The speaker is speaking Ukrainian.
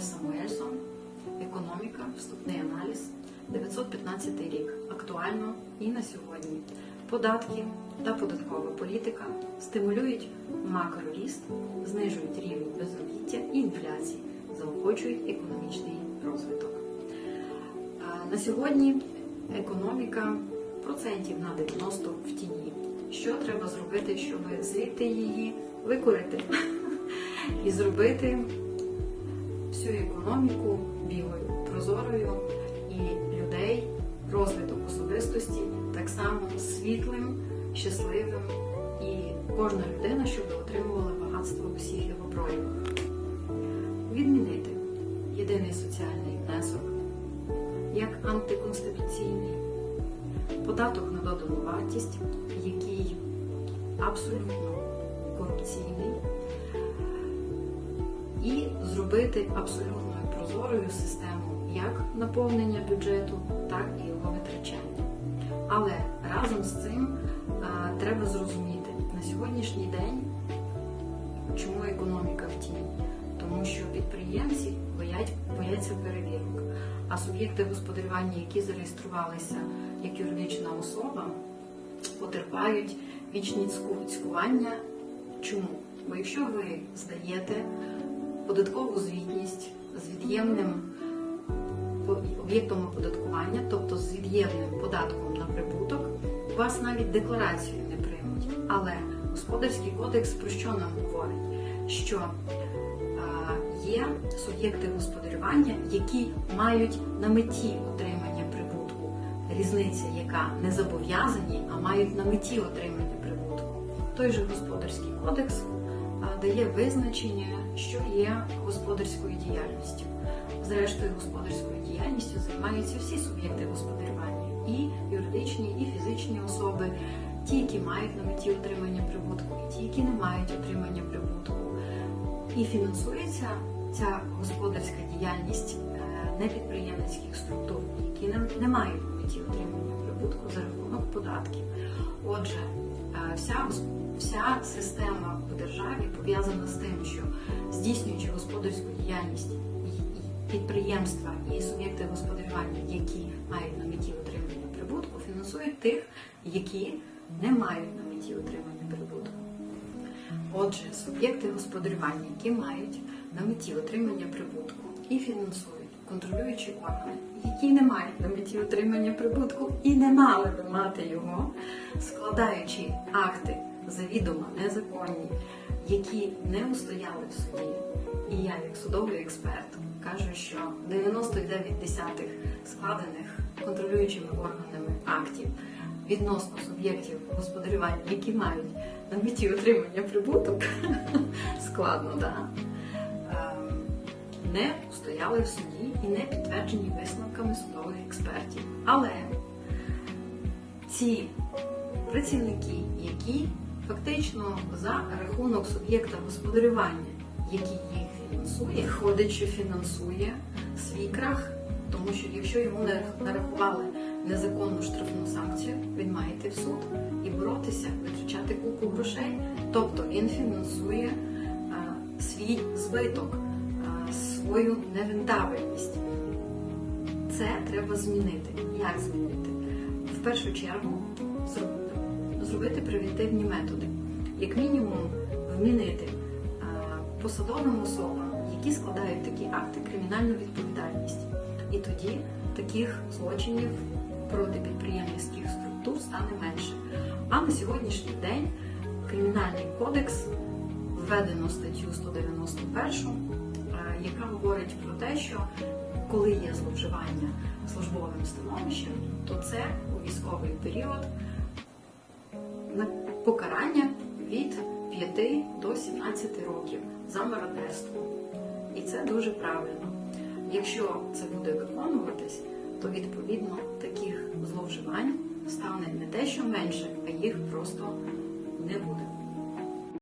Кароль Самуельсон, економіка, вступний аналіз, 915 рік. Актуально і на сьогодні. Податки та податкова політика стимулюють макроріст, знижують рівень безробіття і інфляції, заохочують економічний розвиток. На сьогодні економіка процентів на 90 в тіні. Що треба зробити, щоб звідти її викорити і зробити всю економіку білою, прозорою і людей, розвиток особистості так само світлим, щасливим і кожна людина, щоб отримувала багатство в усіх його проявах. Відмінити єдиний соціальний внесок як антиконституційний податок на додану вартість, який абсолютно корупційний, зробити абсолютно прозорою систему як наповнення бюджету, так і його витрачання. Але разом з цим треба зрозуміти на сьогоднішній день, чому економіка в тіні. Тому що підприємці боять, бояться перевірок, а суб'єкти господарювання, які зареєструвалися як юридична особа, потерпають вічні цькування. Чому? Бо якщо ви здаєте податкову звітність з від'ємним об'єктом оподаткування, тобто з від'ємним податком на прибуток, вас навіть декларацію не приймуть. Але господарський кодекс про що нам говорить? Що є суб'єкти господарювання, які мають на меті отримання прибутку. Різниця, яка не зобов'язані, а мають на меті отримання прибутку. Той же господарський кодекс дає визначення, що є господарською діяльністю. Зрештою, господарською діяльністю займаються всі суб'єкти господарювання, і юридичні, і фізичні особи, ті, які мають на меті отримання прибутку, і ті, які не мають отримання прибутку. І фінансується ця господарська діяльність е, непідприємницьких структур, які не мають на меті отримання прибутку за рахунок податків. Отже, е, вся, вся система в державі пов'язана з тим, що здійснюючи господарську діяльність підприємства і суб'єкти господарювання, які мають на меті отримання прибутку, фінансують тих, які не мають на меті отримання прибутку. Отже, суб'єкти господарювання, які мають на меті отримання прибутку і фінансують контролюючі органи, які не мають на меті отримання прибутку і не мали би мати його, складаючи акти завідомо незаконні, які не устояли в суді. І я, як судовий експерт, кажу, що 99 десятих складених контролюючими органами актів відносно суб'єктів господарювання, які мають на меті отримання прибуток, складно, да? Не стояли в суді і не підтверджені висновками судових експертів. Але ці працівники, які фактично за рахунок суб'єкта господарювання, який їх фінансує, виходить, що фінансує свій крах, тому що якщо йому не нарахували незаконну штрафну санкцію, він має йти в суд і боротися, витрачати купу грошей. Тобто він фінансує а, свій збиток, свою нерентабельність. Це треба змінити. Як змінити? В першу чергу зробити превентивні методи. Як мінімум, вмінити посадовим особам, які складають такі акти, кримінальну відповідальність. І тоді таких злочинів проти підприємницьких структур стане менше. А на сьогоднішній день Кримінальний кодекс введено статтю 191, е, яка говорить про те, що коли є зловживання службовим становищем, то це у військовий період покарання від 5 до 17 років за мародерство. І це дуже правильно. Якщо це буде виконуватись, то відповідно таких зловживань стане не те, що менше, а їх просто не буде.